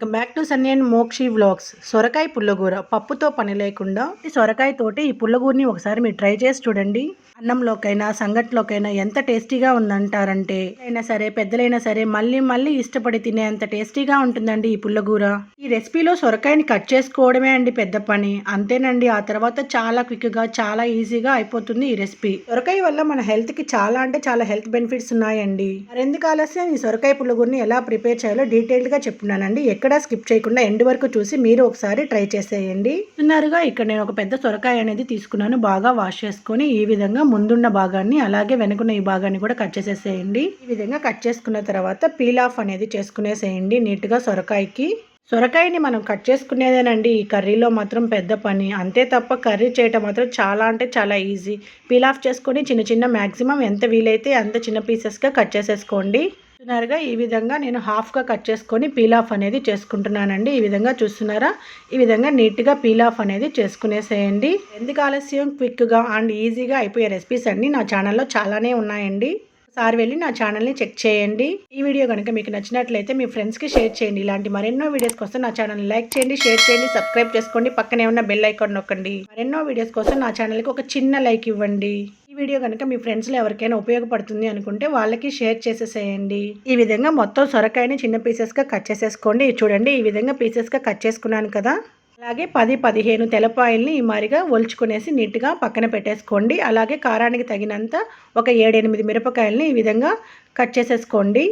Welcome back to Sunny and Mokshi vlogs. సొరకాయ పుల్లగూర. పప్పుతో పని లేకుండా ఈ సొరకాయ తోటి ఈ పుల్లగూరని ఒకసారి మీరు ట్రై చేసి చూడండి. అన్నంలోకైనా సంగట్లోకైనా ఎంత టేస్టీగా ఉందంటారంటే అయినా సరే పెద్దలైనా సరే మళ్ళీ మళ్ళీ ఇష్టపడి తినేంత టేస్టీగా ఉంటుందండి ఈ పుల్లగూర. ఈ రెసిపీలో సొరకాయని కట్ చేసుకోవడమే అండి పెద్ద పని. అంతేనండి ఆ తర్వాత చాలా క్విక్గా చాలా ఈజీగా అయిపోతుంది ఈ రెసిపీ. సొరకాయ వల్ల మన హెల్త్కి చాలా అంటే చాలా హెల్త్ బెనిఫిట్స్ ఉన్నాయండి. మరెందుకు ఆలస్యం? ఈ సొరకాయ పుల్లగూరని ఎలా ప్రిపేర్ చేయాలో డీటెయిల్డ్గా చెప్తున్నానండి. ఎక్కడ స్కిప్ చేయకుండా ఎండ్ వరకు చూసి మీరు ఒకసారి ట్రై చేసేయండి. చూస్తున్నారుగా ఇక్కడ నేను ఒక పెద్ద సొరకాయ అనేది తీసుకున్నాను. బాగా వాష్ చేసుకొని ఈ విధంగా ముందున్న భాగాన్ని అలాగే వెనుకున్న ఈ భాగాన్ని కూడా కట్ చేసేసేయండి. ఈ విధంగా కట్ చేసుకున్న తర్వాత పీల్ ఆఫ్ అనేది చేసుకునేసేయండి నీట్గా సొరకాయకి. సొరకాయని మనం కట్ చేసుకునేదేనండి ఈ కర్రీలో మాత్రం పెద్ద పని. అంతే తప్ప కర్రీ చేయటం మాత్రం చాలా అంటే చాలా ఈజీ పీల్ ఆఫ్ చేసుకొని చిన్న చిన్న మ్యాక్సిమం ఎంత వీలైతే అంత చిన్న పీసెస్గా కట్ చేసేసుకోండి. చూస్తున్నారుగా ఈ విధంగా నేను హాఫ్గా కట్ చేసుకొని పీల్ ఆఫ్ అనేది చేసుకుంటున్నానండి. ఈ విధంగా చూస్తున్నారా? ఈ విధంగా నీట్గా పీల్ ఆఫ్ అనేది చేసుకునేసేయండి. ఎందుకు ఆలస్యం? క్విక్గా అండ్ ఈజీగా అయిపోయే రెసిపీస్ అన్ని నా ఛానల్లో చాలానే ఉన్నాయండి. ఒకసారి వెళ్ళి నా ఛానల్ని చెక్ చేయండి. ఈ వీడియో కనుక మీకు నచ్చినట్లయితే మీ ఫ్రెండ్స్కి షేర్ చేయండి. ఇలాంటి మరెన్నో వీడియోస్ కోసం నా ఛానల్ని లైక్ చేయండి షేర్ చేయండి సబ్స్క్రైబ్ చేసుకోండి. పక్కనే ఉన్న బెల్ ఐకాన్ నొక్కండి. మరెన్నో వీడియోస్ కోసం నా ఛానల్కి ఒక చిన్న లైక్ ఇవ్వండి. వీడియో కనుక మీ ఫ్రెండ్స్లో ఎవరికైనా ఉపయోగపడుతుంది అనుకుంటే వాళ్ళకి షేర్ చేసేసేయండి. ఈ విధంగా మొత్తం సొరకాయని చిన్న పీసెస్గా కట్ చేసేసుకోండి. చూడండి ఈ విధంగా పీసెస్గా కట్ చేసుకున్నాను కదా. అలాగే పది పదిహేను తెలపాయల్ని ఈ మాదిరిగా ఒలుచుకునేసి నీట్గా పక్కన పెట్టేసుకోండి. అలాగే కారానికి తగినంత ఒక ఏడెనిమిది మిరపకాయల్ని ఈ విధంగా కట్ చేసేసుకోండి.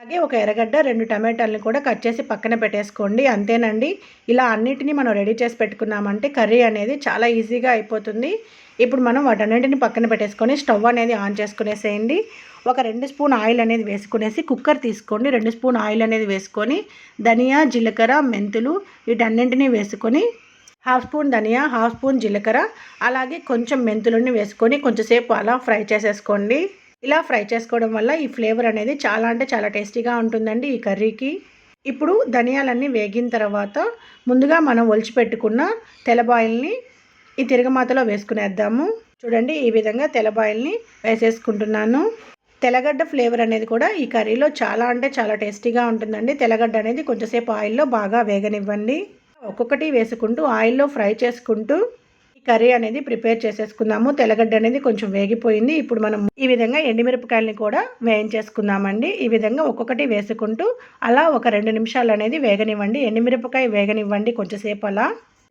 అలాగే ఒక ఎర్రగడ్డ రెండు టమాటాలని కూడా కట్ చేసి పక్కన పెట్టేసుకోండి. అంతేనండి. ఇలా అన్నిటినీ మనం రెడీ చేసి పెట్టుకున్నామంటే కర్రీ అనేది చాలా ఈజీగా అయిపోతుంది. ఇప్పుడు మనం వాటన్నింటిని పక్కన పెట్టేసుకొని స్టవ్ అనేది ఆన్ చేసుకునేసేయండి. ఒక రెండు స్పూన్ ఆయిల్ అనేది వేసుకునేసి కుక్కర్ తీసుకోండి. రెండు స్పూన్ ఆయిల్ అనేది వేసుకొని ధనియా జీలకర్ర మెంతులు వీటన్నింటినీ వేసుకొని హాఫ్ స్పూన్ ధనియా హాఫ్ స్పూన్ జీలకర్ర అలాగే కొంచెం మెంతులని వేసుకొని కొంచెంసేపు అలా ఫ్రై చేసేసుకోండి. ఇలా ఫ్రై చేసుకోవడం వల్ల ఈ ఫ్లేవర్ అనేది చాలా అంటే చాలా టేస్టీగా ఉంటుందండి ఈ కర్రీకి. ఇప్పుడు ధనియాలన్నీ వేగిన తర్వాత ముందుగా మనం ఒలిచిపెట్టుకున్న తెలబాయిల్ని ఈ తిరగమాతలో వేసుకునేద్దాము. చూడండి ఈ విధంగా తెలబాయిల్ని వేసేసుకుంటున్నాను. తెల్లగడ్డ ఫ్లేవర్ అనేది కూడా ఈ కర్రీలో చాలా అంటే చాలా టేస్టీగా ఉంటుందండి. తెల్లగడ్డ అనేది కొంచెంసేపు ఆయిల్లో బాగా వేగనివ్వండి. ఒక్కొక్కటి వేసుకుంటూ ఆయిల్లో ఫ్రై చేసుకుంటూ కర్రీ అనేది ప్రిపేర్ చేసేసుకుందాము తెల్లగడ్డ అనేది కొంచెం వేగిపోయింది. ఇప్పుడు మనం ఈ విధంగా ఎండిమిరపకాయలని కూడా వేయించేసుకుందామండి. ఈ విధంగా ఒక్కొక్కటి వేసుకుంటూ అలా ఒక రెండు నిమిషాలు అనేది వేగనివ్వండి. ఎండిమిరపకాయ వేగనివ్వండి కొంచెంసేపు అలా.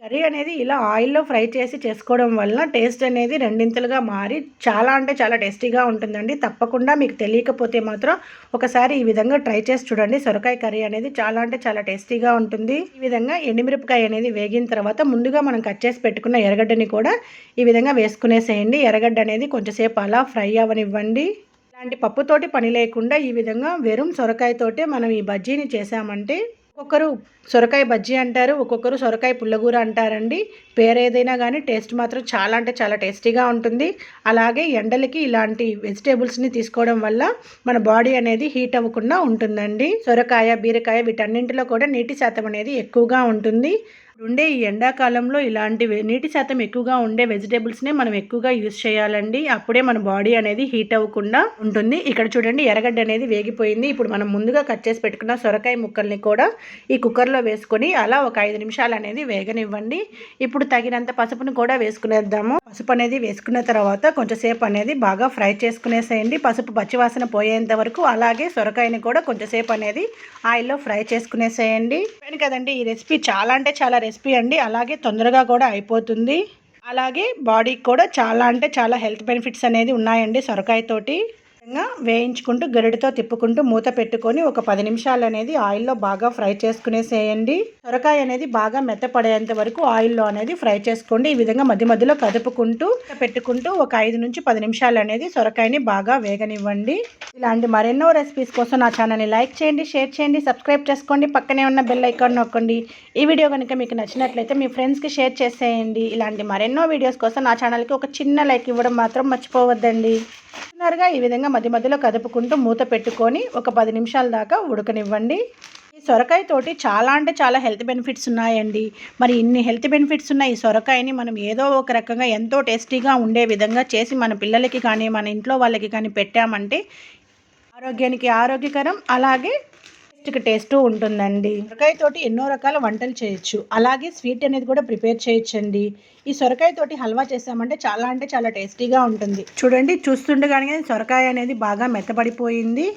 కర్రీ అనేది ఇలా ఆయిల్లో ఫ్రై చేసి చేసుకోవడం వల్ల టేస్ట్ అనేది రెండింతలుగా మారి చాలా అంటే చాలా టేస్టీగా ఉంటుందండి. తప్పకుండా మీకు తెలియకపోతే మాత్రం ఒకసారి ఈ విధంగా ట్రై చేసి చూడండి. సొరకాయ కర్రీ అనేది చాలా అంటే చాలా టేస్టీగా ఉంటుంది. ఈ విధంగా ఎండుమిరపకాయ అనేది వేగిన తర్వాత ముందుగా మనం కట్ చేసి పెట్టుకున్న ఎర్రగడ్డని కూడా ఈ విధంగా వేసుకునేసేయండి. ఎర్రగడ్డ అనేది కొంచెంసేపు అలా ఫ్రై అవనివ్వండి. ఇలాంటి పప్పుతోటి పని లేకుండా ఈ విధంగా వెறுం సొరకాయతోటే మనం ఈ బజ్జీని చేసామంటే ఒక్కొక్కరు సొరకాయ బజ్జీ అంటారు ఒక్కొక్కరు సొరకాయ పుల్లగూర అంటారండి. పేరు ఏదైనా కానీ టేస్ట్ మాత్రం చాలా అంటే చాలా టేస్టీగా ఉంటుంది. అలాగే ఎండలకి ఇలాంటి వెజిటేబుల్స్ని తీసుకోవడం వల్ల మన బాడీ అనేది హీట్ అవ్వకుండా ఉంటుందండి. సొరకాయ బీరకాయ వీటన్నింటిలో కూడా నీటి శాతం అనేది ఎక్కువగా ఉంటుంది. ఉండే ఈ ఎండాకాలంలో ఇలాంటి నీటి శాతం ఎక్కువగా ఉండే వెజిటేబుల్స్నే మనం ఎక్కువగా యూజ్ చేయాలండి. అప్పుడే మన బాడీ అనేది హీట్ అవ్వకుండా ఉంటుంది. ఇక్కడ చూడండి ఎర్రగడ్డ అనేది వేగిపోయింది. ఇప్పుడు మనం ముందుగా కట్ చేసి పెట్టుకున్న సొరకాయ ముక్కల్ని కూడా ఈ కుక్కర్లో వేసుకొని అలా ఒక ఐదు నిమిషాలు అనేది వేగనివ్వండి. ఇప్పుడు తగినంత పసుపును కూడా వేసుకునేద్దాము. పసుపు అనేది వేసుకున్న తర్వాత కొంచెంసేపు అనేది బాగా ఫ్రై చేసుకునేసేయండి. పసుపు పచ్చివాసన పోయేంత వరకు అలాగే సొరకాయని కూడా కొంచెంసేపు అనేది ఆయిల్లో ఫ్రై చేసుకునేసేయండి. కదండి ఈ రెసిపీ చాలా అంటే చాలా రెసిపీ అండి. అలాగే తొందరగా కూడా అయిపోతుంది. అలాగే బాడీకి కూడా చాలా అంటే చాలా హెల్త్ బెనిఫిట్స్ అనేది ఉన్నాయండి సొరకాయతోటి విధంగా వేయించుకుంటూ గరిటతో తిప్పుకుంటూ మూత పెట్టుకొని ఒక పది నిమిషాలు అనేది ఆయిల్లో బాగా ఫ్రై చేసుకునేసేయండి. సొరకాయ అనేది బాగా మెత్తపడేంత వరకు ఆయిల్లో అనేది ఫ్రై చేసుకోండి. ఈ విధంగా మధ్య మధ్యలో కదుపుకుంటూ పెట్టుకుంటూ ఒక ఐదు నుంచి పది నిమిషాలు అనేది సొరకాయని బాగా వేగనివ్వండి. ఇలాంటి మరెన్నో రెసిపీస్ కోసం నా ఛానల్ని లైక్ చేయండి షేర్ చేయండి సబ్స్క్రైబ్ చేసుకోండి. పక్కనే ఉన్న బెల్ ఐకాన్ నొక్కండి. ఈ వీడియో కనుక మీకు నచ్చినట్లయితే మీ ఫ్రెండ్స్కి షేర్ చేసేయండి. ఇలాంటి మరెన్నో వీడియోస్ కోసం నా ఛానల్కి ఒక చిన్న లైక్ ఇవ్వడం మాత్రం మర్చిపోవద్దండి. చూస్తున్నారుగా ఈ విధంగా మధ్య మధ్యలో కదుపుకుంటూ మూత పెట్టుకొని ఒక పది నిమిషాల దాకా ఉడకనివ్వండి. ఈ సొరకాయ తోటి చాలా అంటే చాలా హెల్త్ బెనిఫిట్స్ ఉన్నాయండి. మరి ఇన్ని హెల్త్ బెనిఫిట్స్ ఉన్న ఈ సొరకాయని మనం ఏదో ఒక రకంగా ఎంతో టేస్టీగా ఉండే విధంగా చేసి మన పిల్లలకి కానీ మన ఇంట్లో వాళ్ళకి కానీ పెట్టామంటే ఆరోగ్యానికి ఆరోగ్యకరం. అలాగే టేస్ట్ ఉంటుందండి. సొరకాయ తోటి ఎన్నో రకాల వంటలు చేయొచ్చు. అలాగే స్వీట్ అనేది కూడా ప్రిపేర్ చేయొచ్చండి. ఈ సొరకాయ తోటి హల్వా చేసామంటే చాలా అంటే చాలా టేస్టీగా ఉంటుంది. చూడండి చూస్తుండగానే సొరకాయ అనేది బాగా మెత్తబడిపోయింది.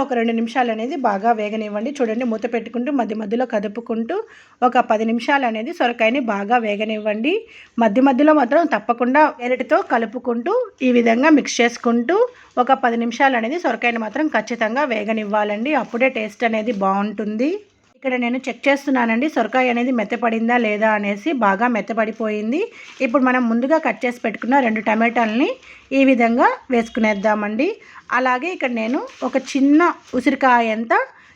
ఒక రెండు నిమిషాలు అనేది బాగా వేగనివ్వండి. చూడండి మూత పెట్టుకుంటూ మధ్య మధ్యలో కదుపుకుంటూ ఒక పది నిమిషాలు అనేది సొరకాయని బాగా వేగనివ్వండి. మధ్య మధ్యలో మాత్రం తప్పకుండా ఎరటితో కలుపుకుంటూ ఈ విధంగా మిక్స్ చేసుకుంటూ ఒక పది నిమిషాలు అనేది సొరకాయని మాత్రం ఖచ్చితంగా వేగనివ్వాలండి. అప్పుడే టేస్ట్ అనేది బాగుంటుంది. ఇక్కడ నేను చెక్ చేస్తున్నానండి సొరకాయ అనేది మెత్తపడిందా లేదా అనేసి బాగా మెత్తపడిపోయింది. ఇప్పుడు మనం ముందుగా కట్ చేసి పెట్టుకున్న రెండు టమాటాలని ఈ విధంగా వేసుకునేద్దామండి. అలాగే ఇక్కడ నేను ఒక చిన్న ఉసిరికాయ ఎంత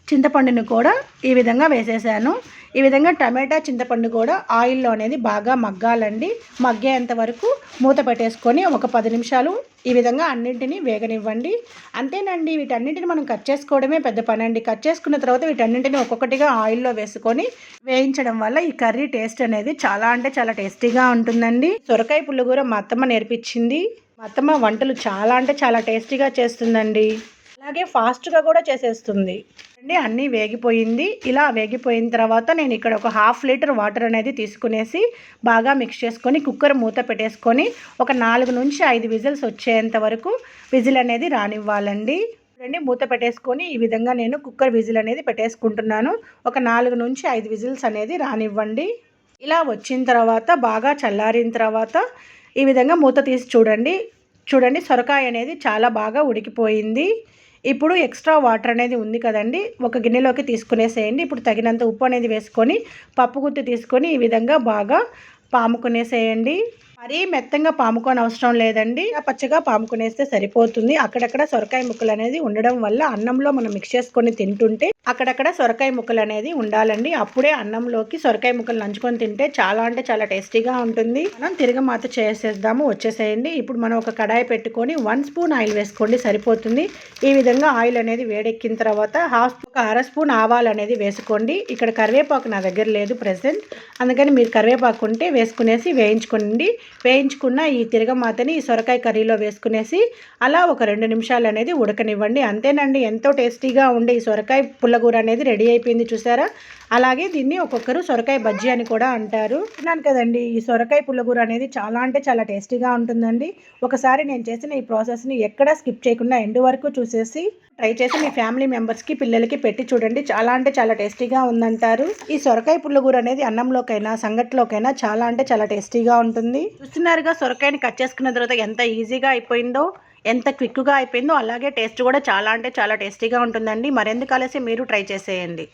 చింతపండుని కూడా ఈ విధంగా వేసేసాను. ఈ విధంగా టమాటా చింతపండు కూడా ఆయిల్లో అనేది బాగా మగ్గాలండి. మగ్గేంత వరకు మూత పెట్టేసుకొని ఒక పది నిమిషాలు ఈ విధంగా అన్నింటినీ వేగనివ్వండి. అంతేనండి వీటన్నింటిని మనం కట్ చేసుకోవడమే పెద్ద పని అండి కట్ చేసుకున్న తర్వాత వీటన్నింటిని ఒక్కొక్కటిగా ఆయిల్లో వేసుకొని వేయించడం వల్ల ఈ కర్రీ టేస్ట్ అనేది చాలా అంటే చాలా టేస్టీగా ఉంటుందండి. సొరకాయ పుల్లగూర మా అత్తమ్మ నేర్పించింది. మా అత్తమ్మ వంటలు చాలా అంటే చాలా టేస్టీగా చేస్తుందండి. అలాగే ఫాస్ట్గా కూడా చేసేస్తుంది. అండి అన్నీ వేగిపోయింది. ఇలా వేగిపోయిన తర్వాత నేను ఇక్కడ ఒక హాఫ్ లీటర్ వాటర్ అనేది తీసుకునేసి బాగా మిక్స్ చేసుకొని కుక్కర్ మూత పెట్టేసుకొని ఒక నాలుగు నుంచి ఐదు విజిల్స్ వచ్చేంత వరకు విజిల్ అనేది రానివ్వాలండి. రండి మూత పెట్టేసుకొని ఈ విధంగా నేను కుక్కర్ విజిల్ అనేది పెట్టేసుకుంటున్నాను. ఒక నాలుగు నుంచి ఐదు విజిల్స్ అనేది రానివ్వండి. ఇలా వచ్చిన తర్వాత బాగా చల్లారిన తర్వాత ఈ విధంగా మూత తీసి చూడండి. చూడండి సొరకాయ అనేది చాలా బాగా ఉడికిపోయింది. ఇప్పుడు ఎక్స్ట్రా వాటర్ అనేది ఉంది కదండి ఒక గిన్నెలోకి తీసుకునేసేయండి. ఇప్పుడు తగినంత ఉప్పు అనేది వేసుకొని పప్పు గుత్తి తీసుకొని ఈ విధంగా బాగా పాముకునేసేయండి. మరీ మెత్తంగా పాముకొని అవసరం లేదండి. పచ్చగా పాముకునేస్తే సరిపోతుంది. అక్కడక్కడ సొరకాయ ముక్కలు అనేది ఉండడం వల్ల అన్నంలో మనం మిక్స్ చేసుకొని తింటుంటే అక్కడక్కడ సొరకాయ ముక్కలు అనేది ఉండాలండి. అప్పుడే అన్నంలోకి సొరకాయ ముక్కలు నంచుకొని తింటే చాలా అంటే చాలా టేస్టీగా ఉంటుంది. మనం తిరగమాత చేసేద్దాము వచ్చేసేయండి. ఇప్పుడు మనం ఒక కడాయి పెట్టుకొని వన్ స్పూన్ ఆయిల్ వేసుకోండి సరిపోతుంది. ఈ విధంగా ఆయిల్ అనేది వేడెక్కిన తర్వాత హాఫ్ ఒక అర స్పూన్ ఆవాలు అనేది వేసుకోండి. ఇక్కడ కరివేపాకు నా దగ్గర లేదు ప్రెసెంట్. అందుకని మీరు కరివేపాకు ఉంటే వేసుకునేసి వేయించుకోండి. వేయించుకున్న ఈ తిరగమాతని ఈ సొరకాయ కర్రీలో వేసుకునేసి అలా ఒక రెండు నిమిషాలు అనేది ఉడకనివ్వండి. అంతేనండి ఎంతో టేస్టీగా ఉండే ఈ సొరకాయ పుల్లగూర అనేది రెడీ అయిపోయింది చూసారా? అలాగే దీన్ని ఒక్కొక్కరు సొరకాయ బజ్జీ అని కూడా అంటారు. విన్నాను కదండి ఈ సొరకాయ పుల్లగూర అనేది చాలా అంటే చాలా టేస్టీగా ఉంటుందండి. ఒకసారి నేను చేసిన ఈ ప్రాసెస్ని ఎక్కడా స్కిప్ చేయకుండా ఎండ్ వరకు చూసేసి ట్రై చేసి మీ ఫ్యామిలీ మెంబర్స్కి పిల్లలకి పెట్టి చూడండి. చాలా అంటే చాలా టేస్టీగా ఉందంటారు. ఈ సొరకాయ పుల్లగూర అనేది అన్నంలోకైనా సంగట్లోకైనా చాలా అంటే చాలా టేస్టీగా ఉంటుంది. చూస్తున్నారుగా సొరకాయని కట్ చేసుకున్న తర్వాత ఎంత ఈజీగా అయిపోయిందో ఎంత క్విక్గా అయిపోయిందో అలాగే టేస్ట్ కూడా చాలా అంటే చాలా టేస్టీగా ఉంటుందండి. మరెందుకు కలిసి మీరు ట్రై చేసేయండి.